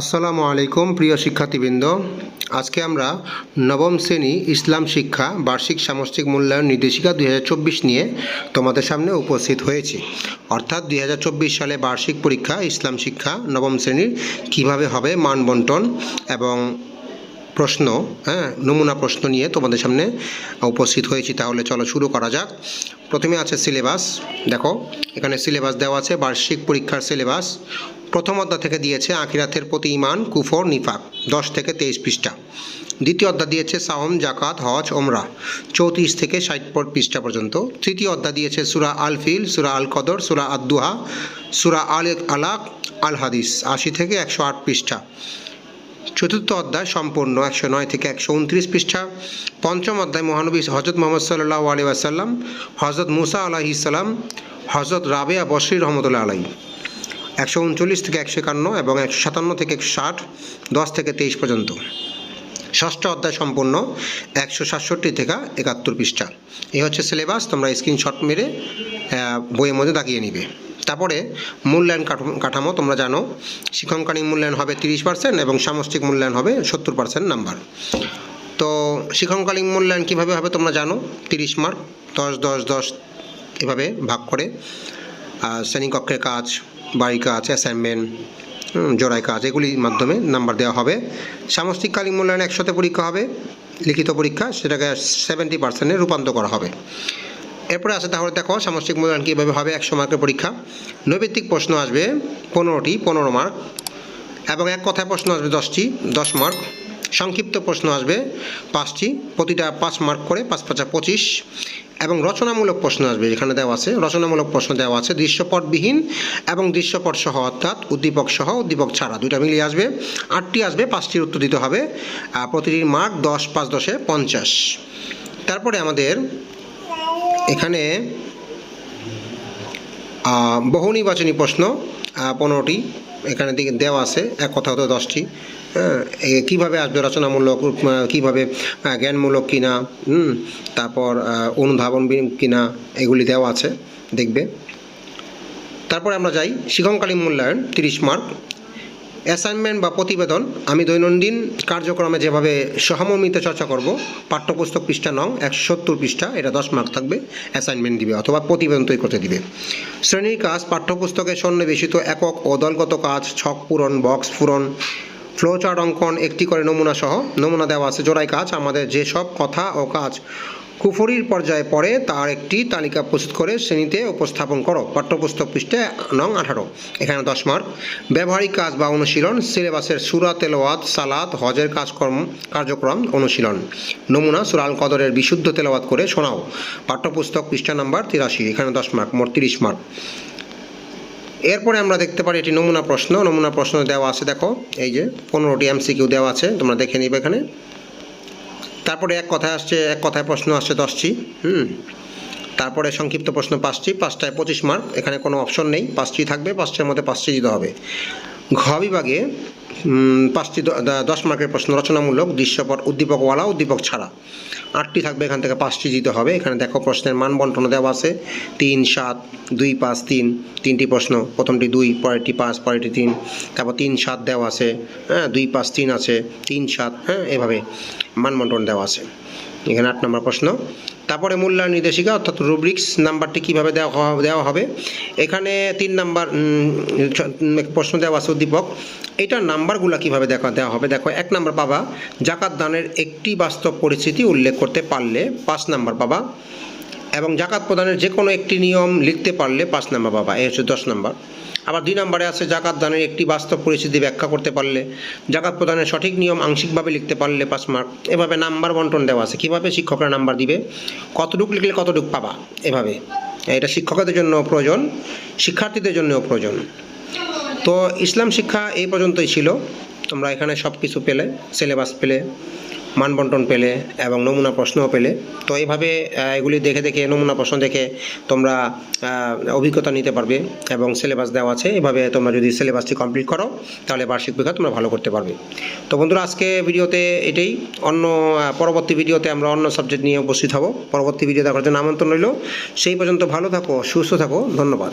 আসসালামু আলাইকুম, প্রিয় শিক্ষার্থীবৃন্দ। আজকে আমরা নবম শ্রেণি ইসলাম শিক্ষা বার্ষিক সামষ্টিক মূল্যায়ন নির্দেশিকা দুই হাজার চব্বিশ নিয়ে তোমাদের সামনে উপস্থিত হয়েছি। অর্থাৎ দুই হাজার চব্বিশ সালে বার্ষিক পরীক্ষা ইসলাম শিক্ষা নবম শ্রেণির কীভাবে হবে মান বন্টন এবং প্রশ্ন হ্যাঁ নমুনা প্রশ্ন নিয়ে তোমাদের সামনে উপস্থিত হয়েছি। তাহলে চলো শুরু করা যাক। প্রথমে আছে সিলেবাস। দেখো, এখানে সিলেবাস দেওয়া আছে, বার্ষিক পরীক্ষার সিলেবাস। প্রথম অধ্যায় থেকে দিয়েছে আখিরাতের প্রতি ইমান কুফর, নিফাক, দশ থেকে তেইশ পৃষ্ঠা। দ্বিতীয় অধ্যায় দিয়েছে সাওম, জাকাত, হজ, ওমরা। চৌত্রিশ থেকে ষাট পৃষ্ঠা পর্যন্ত। তৃতীয় অধ্যায় দিয়েছে সুরা আল ফিল সুরা আল কদর সুরা আদুহা সুরা আল আলাক আল হাদিস আশি থেকে একশো আট পৃষ্ঠা। চতুর্থ অধ্যায় সম্পূর্ণ একশো নয় থেকে একশো উনত্রিশ পৃষ্ঠা। পঞ্চম অধ্যায় মহানবী হজরত মোহাম্মদ সাল্লাহ আলী আসাল্লাম হজরত মুসা আলাহি ইসাল্লাম হজরত রাবেয়া বশির রহমতুল্লাহ আলাই একশো উনচল্লিশ থেকে একশো একান্ন এবং একশো সাতান্ন থেকে একশো ষাট, দশ থেকে তেইশ পর্যন্ত। ষষ্ঠ অধ্যায় সম্পূর্ণ একশো সাতষট্টি থেকে একাত্তর পৃষ্ঠা। এই হচ্ছে সিলেবাস তোমরা স্ক্রিনশট মেরে বইয়ের মধ্যে দাগিয়ে নিবে। তারপরে মূল্যায়ন কাঠামো, তোমরা জানো শিক্ষণকালীন মূল্যায়ন হবে তিরিশ পার্সেন্ট এবং সামষ্টিক মূল্যায়ন হবে সত্তর পার্সেন্ট নাম্বার তো শিক্ষণকালীন মূল্যায়ন কীভাবে হবে তোমরা জানো, তিরিশ মার্ক দশ দশ দশ, এভাবে ভাগ করে শ্রেণীকক্ষের কাজ বাড়ি কাজ অ্যাসাইনমেন্ট জোড়াই কাজ এগুলির মাধ্যমে নাম্বার দেওয়া হবে। সামষ্টিককালীন মূল্যায়ন একসাথে পরীক্ষা হবে, লিখিত পরীক্ষা, সেটাকে সেভেন্টি পার্সেন্টে রূপান্তর করা হবে। এরপরে আছে, তাহলে দেখো সামষ্টিক মূল্যায়ন কীভাবে হবে, একশো মার্কের পরীক্ষা। নৈবিত্তিক প্রশ্ন আসবে পনেরোটি, পনেরো মার্ক, এবং এক কথায় প্রশ্ন আসবে দশটি, দশ মার্ক। সংক্ষিপ্ত প্রশ্ন আসবে পাঁচটি, প্রতিটা পাঁচ মার্ক করে পাঁচ পাঁচা পঁচিশ, এবং রচনামূলক প্রশ্ন আসবে এখানে দেওয়া আছে, রচনামূলক প্রশ্ন দেওয়া আছে, দৃশ্যপটবিহীন এবং দৃশ্যপট সহ অর্থাৎ উদ্দীপক সহ উদ্দীপক ছাড়া, দুইটা মিলিয়ে আসবে, আটটি আসবে, পাঁচটির উত্তর দিতে হবে প্রতিটির মার্ক দশ, পাঁচ দশে পঞ্চাশ। তারপরে আমাদের এখানে বহু নির্বাচনী প্রশ্ন পনেরোটি এখানে দিকে দেওয়া আছে, এক কথা হতো দশটি। হ্যাঁ কীভাবে আসবে রচনামূলক কীভাবে জ্ঞানমূলক কিনা তারপর অনুধাবন কিনা, এগুলি দেওয়া আছে, দেখবে। তারপরে আমরা যাই শিক্ষণকালীন মূল্যায়ন, তিরিশ মার্ক। অ্যাসাইনমেন্ট বা প্রতিবেদন আমি দৈনন্দিন কার্যক্রমে যেভাবে সহমর্মিত চর্চা করব, পাঠ্যপুস্তক পৃষ্ঠা নং একশো সত্তর পৃষ্ঠা, এটা দশ মার্ক থাকবে অ্যাসাইনমেন্ট দিবে অথবা প্রতিবেদন তৈরি করতে দিবে। শ্রেণির কাজ, পাঠ্যপুস্তকে সন্নিবেশিত একক ও দলগত কাজ, ছক পূরণ, বক্স পূরণ ফ্লোচার্ট অঙ্কন, একটি করে নমুনা সহ, নমুনা দেওয়া আছে। জোড়াই কাজ, আমাদের যেসব কথা ও কাজ কুফরির পর্যায়ে পড়ে তার একটি তালিকা প্রস্তুত করে শ্রেণীতে উপস্থাপন করো। পাঠ্যপুস্তক পৃষ্ঠে নং আঠারো। এখানে দশ মার্ক। ব্যবহারিক কাজ বা অনুশীলন, সিলেবাসের সুরা, তেলাওয়াত সালাদ হজের কাজকর্ম, কার্যক্রম, অনুশীলন। নমুনা সুরাল কদরের বিশুদ্ধ তেলাওয়াত করে শোনাও। পাঠ্যপুস্তক পৃষ্ঠা নাম্বার তিরাশি। এখানে দশ মার্ক, মোট তিরিশ মার্ক। এরপরে আমরা দেখতে পারি এটি নমুনা প্রশ্ন। নমুনা প্রশ্ন দেওয়া আছে, দেখো। এই যে, পনেরোটি এমসিকিউ দেওয়া আছে, তোমরা দেখে নিবে এখানে। তারপরে এক কথায় আসছে, এক কথায় প্রশ্ন আসছে দশটি, হুম? তারপরে সংক্ষিপ্ত প্রশ্ন পাঁচটি, পাঁচটায় পঁচিশ মার্ক, এখানে কোনো অপশন নেই, পাঁচটি থাকবে, পাঁচটার মধ্যে পাঁচটি দিতে হবে। ঘ বিভাগে পাঁচটি দশ মার্কের প্রশ্ন, রচনামূলক, দৃশ্যপট, উদ্দীপকওয়ালা, উদ্দীপক ছাড়া। আটটি থাকবে, এখান থেকে পাঁচটি দিতে হবে। এখানে দেখো প্রশ্নের মান বন্টন দেওয়া আছে। তিন, সাত, দুই, পাঁচ, তিন, তিনটি প্রশ্ন। প্রথমটি দুই, পরেরটি পাঁচ, পরেরটি তিন। তারপর তিন, সাত দেওয়া আছে। হ্যাঁ দুই, পাঁচ, তিন আছে। তিন, সাত হ্যাঁ এভাবে মান বন্টন দেওয়া আছে। এখানে আট নম্বর প্রশ্ন। তারপরে মূল্যায়ন নির্দেশিকা, অর্থাৎ রুব্রিক্স নাম্বারটি কীভাবে দেওয়া দেওয়া হবে? এখানে তিন নাম্বার প্রশ্ন দেওয়া আছে উদ্দীপক। এটা নাম্বারগুলো কীভাবে দেখা দেওয়া হবে? দেখো, এক নাম্বার পাবা, জাকাত দানের একটি বাস্তব পরিস্থিতি উল্লেখ করতে পারলে পাঁচ নাম্বার পাবা। এবং জাকাত প্রদানের যে কোনো একটি নিয়ম লিখতে পারলে পাঁচ নাম্বার পাবা এই হচ্ছে দশ নাম্বার। আবার দুই নম্বরে আছে, জাকাত দানের একটি বাস্তব পরিস্থিতি ব্যাখ্যা করতে পারলে, জাকাত প্রদানের সঠিক নিয়ম আংশিকভাবে লিখতে পারলে পাঁচ মার্ক। এভাবে নাম্বার বন্টন দেওয়া আছে। কীভাবে শিক্ষকরা নাম্বার দিবে? কতটুকু লিখলে কতটুকু পাবা? এভাবে। এটা শিক্ষকদের জন্য প্রয়োজন, শিক্ষার্থীদের জন্যও প্রয়োজন। তো ইসলাম শিক্ষা এই পর্যন্তই ছিল। তোমরা এখানে সব কিছু পেলে সিলেবাস পেলে। মানবন্টন পেলে এবং নমুনা প্রশ্নও পেলে। তো এইভাবে এগুলি দেখে দেখে, নমুনা প্রশ্ন দেখে তোমরা অভিজ্ঞতা নিতে পারবে এবং সিলেবাস দেওয়া আছে। এভাবে তোমরা যদি সিলেবাসটি কমপ্লিট করো, তাহলে বার্ষিক পরীক্ষা তোমরা ভালো করতে পারবে। তো বন্ধুরা, আজকে ভিডিওতে এটাই। অন্য পরবর্তী ভিডিওতে আমরা অন্য সাবজেক্ট নিয়ে উপস্থিত হব। পরবর্তী ভিডিও দেখার জন্য আমন্ত্রণ রইল। সেই পর্যন্ত ভালো থাকো, সুস্থ থাকো। ধন্যবাদ।